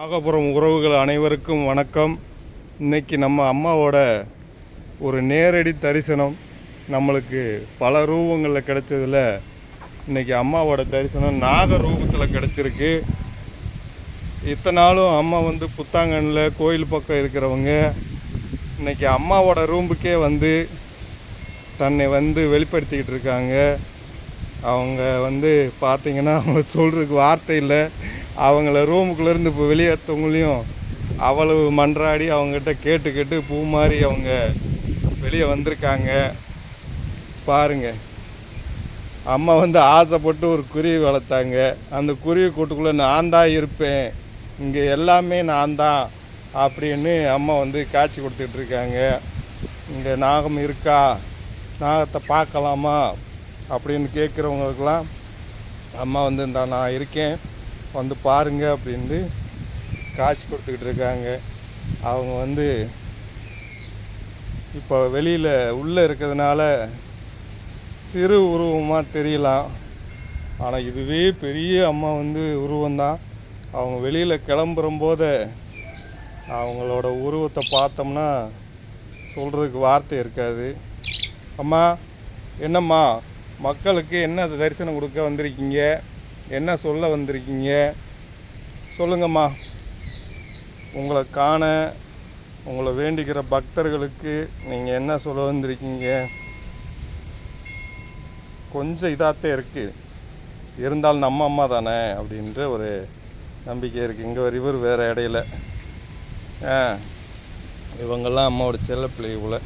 நாகபுரம் உறவுகள் அனைவருக்கும் வணக்கம். இன்னைக்கு நம்ம அம்மாவோட ஒரு நேரடி தரிசனம் நம்மளுக்கு பல ரூபங்களில் கிடைச்சதில் இன்னைக்கு அம்மாவோட தரிசனம் நாக ரூபத்தில் கிடச்சிருக்கு. இத்தனை நாளும் அம்மா வந்து புத்தாங்கனில் கோயில் பக்கம் இருக்கிறவங்க இன்னைக்கு அம்மாவோட ரூமுக்கே வந்து தன்னை வந்து வெளிப்படுத்திக்கிட்டு இருக்காங்க. அவங்க வந்து பார்த்தீங்கன்னா அவங்க சொல்கிறதுக்கு வார்த்தை இல்லை. அவங்கள ரூமுக்குள்ளேருந்து இப்போ வெளியேற்றவங்களையும் அவ்வளவு மன்றாடி அவங்ககிட்ட கேட்டு கேட்டு பூ மாதிரி அவங்க வெளியே வந்திருக்காங்க. பாருங்க. அம்மா வந்து ஆசைப்பட்டு ஒரு குருவி வளர்த்தாங்க. அந்த குருவி கூட்டுக்குள்ளே நான் தான் இருப்பேன். இங்கே எல்லாமே நான் தான் அப்படின்னு அம்மா வந்து காட்சி கொடுத்துட்டு இருக்காங்க. இங்கே நாகம் இருக்கா? நாகத்தை பார்க்கலாமா? அப்படின்னு கேட்குறவங்களுக்கெல்லாம் அம்மா வந்து இந்த நான் இருக்கேன். வந்து பாருங்க அப்படின்னு காட்சி கொடுத்துக்கிட்டு இருக்காங்க. அவங்க வந்து இப்போ வெளியில் உள்ளே இருக்கிறதுனால சிறு உருவமாக தெரியலாம். ஆனால் இதுவே பெரிய அம்மா வந்து உருவம்தான். அவங்க வெளியில் கிளம்புறம்போது அவங்களோட உருவத்தை பார்த்தோம்னா சொல்கிறதுக்கு வார்த்தை இருக்காது. அம்மா என்னம்மா மக்களுக்கு என்ன தரிசனம் கொடுக்க வந்திருக்கீங்க? என்ன சொல்ல வந்திருக்கீங்க? சொல்லுங்கம்மா. உங்களை காண உங்களை வேண்டிக்கிற பக்தர்களுக்கு நீங்கள் என்ன சொல்ல வந்திருக்கீங்க? கொஞ்சம் இதாகத்தே இருக்குது இருந்தாலும் நம்ம அம்மா தானே அப்படின்ற ஒரு நம்பிக்கை இருக்குது இங்கே ஒரு இவர் வேறு இடையில. ஆ இவங்கெல்லாம் அம்மாவோட செல்ல பிள்ளை